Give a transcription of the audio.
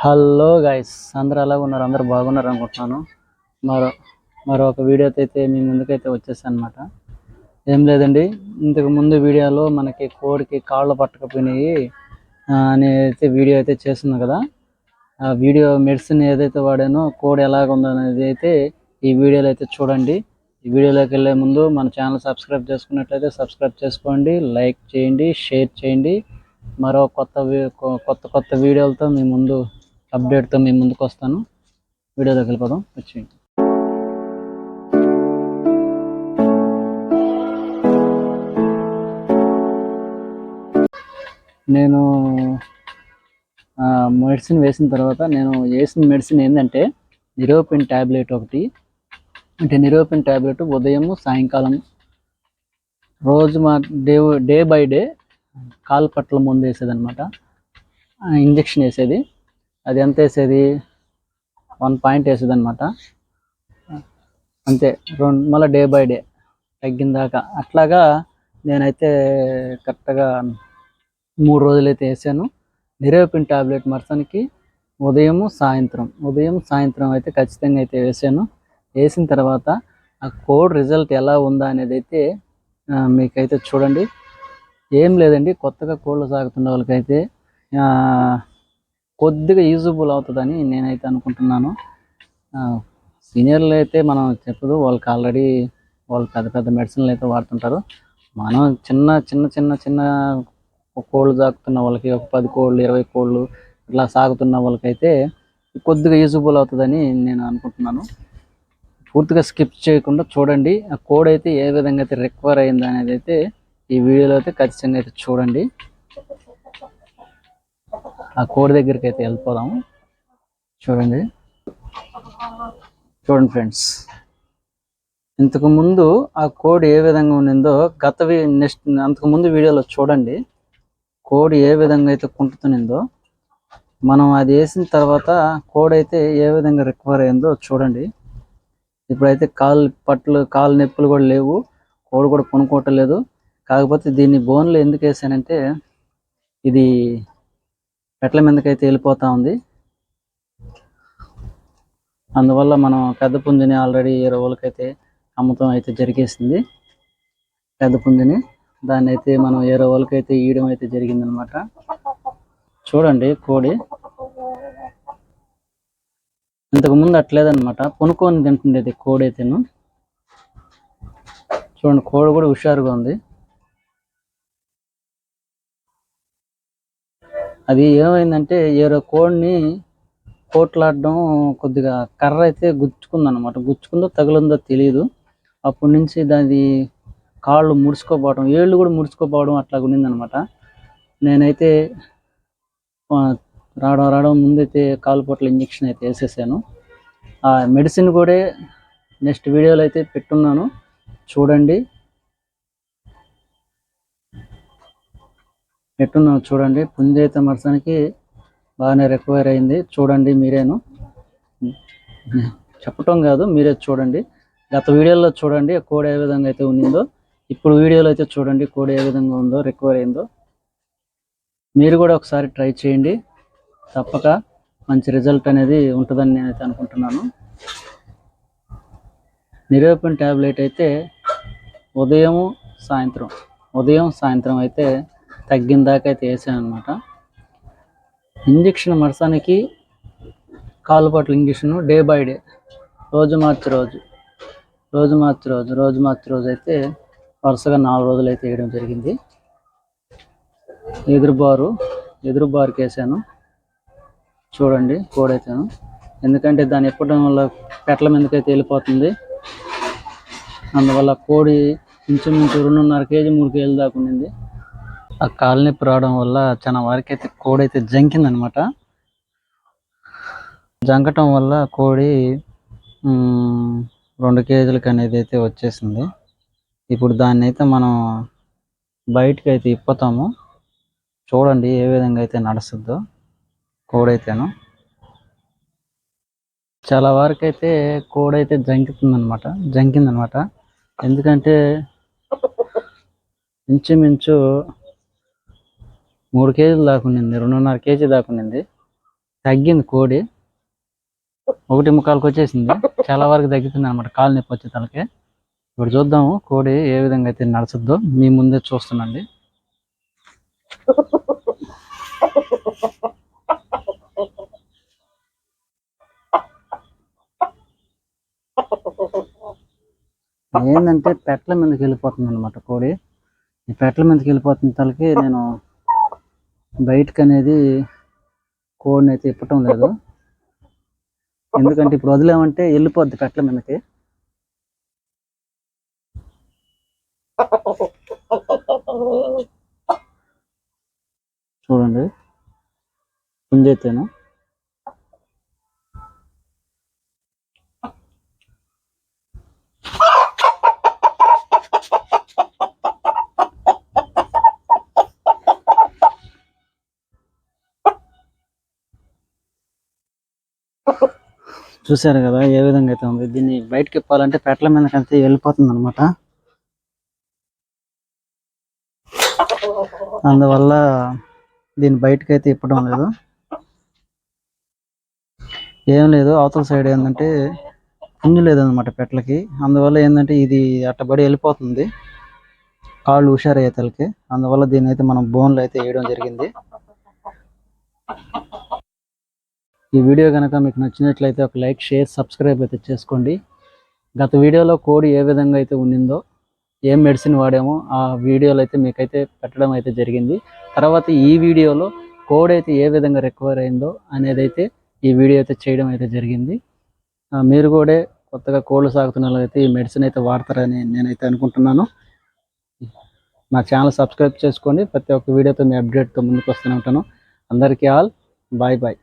Hello guys అందరూ ఎలా ఉన్నారు? అందరూ బాగున్నారు అనుకుంటున్నాను. మరో మరో ఒక వీడియోతో అయితే మీ ముందుకైతే వచ్చేసాను అనమాట ఏం లేదండి ఇంతకు ముందు వీడియోలో మనకి కోడికి కాళ్ళు పట్టకపోయినాయి ఆ, వీడియో అయితే చేస్తున్నాను కదా. ఆ వీడియో మెడిసిన్ ఏదైతే వాడానో కోడి ఎలాగుందో అనేది అయితే ఈ వీడియోలో అయితే చూడండి. ఈ వీడియోలోకి వెళ్ళే ముందు మన ఛానల్ సబ్స్క్రైబ్ చేసుకున్నట్లయితే సబ్స్క్రైబ్ చేసుకోండి లైక్ చేయండి షేర్ చేయండి. మరో కొత్త కొ- కొత్త కొత్త వీడియోలతో మీ ముందు అప్డేట్తో మేము ముందుకు వస్తాను. వీడియోలోకి వెళ్ళిపోదాం. వచ్చేయండి. నేను మెడిసిన్ వేసిన తర్వాత నేను వేసిన మెడిసిన్ ఏంటంటే నిరోపిన్ ట్యాబ్లెట్ ఒకటి. అంటే నిరోపిన్ ట్యాబ్లెట్ ఉదయం సాయంకాలం. రోజు మా డే డే బై డే కాలు పట్ల ముందు వేసేది అనమాట ఇంజక్షన్ వేసేది. అది ఎంత వేసేది? వన్ పాయింట్ వేసేది అనమాట అంతే రెండు మళ్ళీ డే బై డే తగ్గిన దాకా. అట్లాగా నేనైతే కరెక్ట్గా మూడు రోజులైతే వేసాను. నిరేపిన్ టాబ్లెట్ మరసనికి ఉదయము సాయంత్రం. ఉదయం సాయంత్రం అయితే ఖచ్చితంగా అయితే వేసాను. వేసిన తర్వాత ఆ కోడ్ రిజల్ట్ ఎలా ఉందా అనేది అయితే మీకైతే చూడండి. ఏం లేదండి కొత్తగా కోళ్ళు సాగుతున్న వాళ్ళకైతే కొద్దిగా యూజబుల్ అవుతుందని నేనైతే అనుకుంటున్నాను. సీనియర్లు అయితే మనం చెప్పదు వాళ్ళకి ఆల్రెడీ వాళ్ళు పెద్ద పెద్ద మెడిసిన్లు అయితే వాడుతుంటారు. మనం చిన్న చిన్న చిన్న చిన్న కోళ్ళు సాగుతున్న వాళ్ళకి ఒక పది కోళ్ళు ఇరవై కోళ్ళు ఇట్లా సాగుతున్న వాళ్ళకైతే కొద్దిగా యూజబుల్ అవుతుందని నేను అనుకుంటున్నాను. పూర్తిగా స్కిప్ చేయకుండా చూడండి. ఆ కోడ్ అయితే ఏ విధంగా అయితే రిక్వైర్ అయింది అనేది అయితే ఈ వీడియోలో అయితే ఖచ్చితంగా అయితే చూడండి. ఆ కోడి దగ్గరికి అయితే వెళ్ళిపోదాము చూడండి. చూడండి ఫ్రెండ్స్. ఇంతకు ముందు ఆ కోడి ఏ విధంగా ఉండిందో గత నెక్స్ట్ అంతకు ముందు వీడియోలో చూడండి. కోడి ఏ విధంగా అయితే కుంటుతుందో మనం అది వేసిన తర్వాత కోడి అయితే ఏ విధంగా రికవర్ అయిందో చూడండి. ఇప్పుడైతే కాలు పట్లు కాలు నొప్పులు కూడా లేవు. కోడి కూడా కొనుక్కోవటం లేదు. కాకపోతే దీన్ని బోన్లో ఎందుకు వేసానంటే ఇది మెట్ల మీదకైతే వెళ్ళిపోతా ఉంది. అందువల్ల మనం పెద్ద పుంజుని ఆల్రెడీ ఈ రోజులకైతే అమ్మటం అయితే జరిగేసింది. పెద్ద పుంజుని దాన్ని అయితే మనం ఏ రోజులకైతే ఇయడం అయితే జరిగిందనమాట. చూడండి కోడి. ఇంతకు ముందు అట్లేదన్నమాట కొనుక్కొని తింటుండేది కోడి అయితేను చూడండి కోడి కూడా హుషారుగా ఉంది. అది ఏమైందంటే ఏరో కోడిని కోట్లాడడం కొద్దిగా కర్ర అయితే గుచ్చుకుందనమాట గుచ్చుకుందో తగిలిందో తెలియదు అప్పటి నుంచి దాని కాళ్ళు ముడుచుకోపోవడం ఏళ్ళు కూడా ముడుచుకోపోవడం అట్లా ఉండిందనమాట నేనైతే రావడం రావడం ముందైతే కాలు పొట్ల ఇంజక్షన్ అయితే వేసేసాను. ఆ మెడిసిన్ కూడా నెక్స్ట్ వీడియోలో అయితే పెట్టున్నాను. చూడండి. ఎట్టున్నాం చూడండి. పుంజ అయితే బాగానే రికవర్ అయింది. చూడండి మీరేను. చెప్పటం కాదు మీరే చూడండి. గత వీడియోలో చూడండి కోడి ఏ విధంగా అయితే ఉన్నిందో. ఇప్పుడు వీడియోలో అయితే చూడండి కోడి ఏ విధంగా ఉందో రికవర్ అయిందో. మీరు కూడా ఒకసారి ట్రై చేయండి. తప్పక మంచి రిజల్ట్ అనేది ఉంటుందని నేనైతే అనుకుంటున్నాను. నిరూపణ ట్యాబ్లెట్ అయితే ఉదయం సాయంత్రం. ఉదయం సాయంత్రం అయితే తగ్గిన దాకా అయితే వేసాను అనమాట ఇంజక్షన్ మరసానికి కాలు పట్ల ఇంజక్షన్ డే బై డే. రోజు మార్చి రోజు. రోజు మార్చి రోజు రోజు మార్చి రోజు అయితే వరుసగా నాలుగు రోజులు అయితే వేయడం జరిగింది. ఎదురుబారు ఎదురుబారుకి వేసాను. చూడండి కోడైతాను. ఎందుకంటే దాన్ని ఎప్పటం వల్ల పెట్ల మీదకైతే వెళ్ళిపోతుంది? అందువల్ల కోడి ఇంచుమించు రెండున్నర కేజీ మూడు కేజీలు దాకా ఉండింది. ఆ కాలనీ రావడం వల్ల చాలా వరకు అయితే కోడి అయితే జంకిందనమాట. జంకటం వల్ల కోడి రెండు కేజీలకి అనేది అయితే వచ్చేసింది. ఇప్పుడు దాన్ని అయితే మనం బయటకు అయితే ఇప్పుతాము. చూడండి ఏ విధంగా అయితే నడుస్తుందో కోడైతేను. చాలా వరకు అయితే కోడైతే జంకింది జంకిందనమాట. ఎందుకంటే ఇంచుమించు మూడు కేజీలు దాకా ఉండింది రెండున్నర కేజీ దాకా ఉండింది తగ్గింది కోడి. ఒకటి ముక్కాలకు వచ్చేసింది. చాలా వరకు తగ్గుతుంది అనమాట కాలు నొప్పి వచ్చే తలకే. ఇప్పుడు చూద్దాము కోడి ఏ విధంగా అయితే నడుచుద్దో మీ ముందే చూస్తున్నాండి. ఏంటంటే పెట్ల మీదకి వెళ్ళిపోతుంది అనమాట కోడి. ఈ పెట్టల మీదకి వెళ్ళిపోతున్న తలకి నేను బయటకు అనేది కోడిని అయితే ఇప్పటం లేదు. ఎందుకంటే ఇప్పుడు వదిలేమంటే వెళ్ళిపోద్ది పెట్టల మీదకి. చూడండి. పుంజైతేను చూసారు కదా ఏ విధంగా అయితే ఉంది. దీన్ని బయటకి ఇప్పాలంటే పెట్టల మీద అంతే వెళ్ళిపోతుంది అనమాట అందువల్ల దీన్ని బయటకి అయితే ఇప్పడం లేదు. ఏం లేదు అవతల సైడ్ ఏంటంటే పుంజు లేదనమాట పెట్లకి. అందువల్ల ఏంటంటే ఇది అట్టబడి వెళ్ళిపోతుంది. కాళ్ళు హుషారయ్యే తలకి. అందువల్ల దీన్ని అయితే మనం బోన్లు అయితే వేయడం జరిగింది. ఈ వీడియో కనుక మీకు నచ్చినట్లయితే ఒక లైక్ షేర్ సబ్స్క్రైబ్ అయితే చేసుకోండి. గత వీడియోలో కోడి ఏ విధంగా అయితే ఉండిందో ఏం మెడిసిన్ వాడామో ఆ వీడియోలో అయితే మీకైతే పెట్టడం అయితే జరిగింది. తర్వాత ఈ వీడియోలో కోడ్ అయితే ఏ విధంగా రికవర్ అయిందో అనేది అయితే ఈ వీడియో అయితే చేయడం అయితే జరిగింది. మీరు కూడా కొత్తగా కోళ్ళు సాగుతున్న వాళ్ళైతే ఈ మెడిసిన్ అయితే వాడతారని నేనైతే అనుకుంటున్నాను. నా ఛానల్ సబ్స్క్రైబ్ చేసుకోండి. ప్రతి ఒక్క వీడియోతో మీ అప్డేట్తో ముందుకు వస్తూనే ఉంటాను. అందరికీ ఆల్ బాయ్ బాయ్.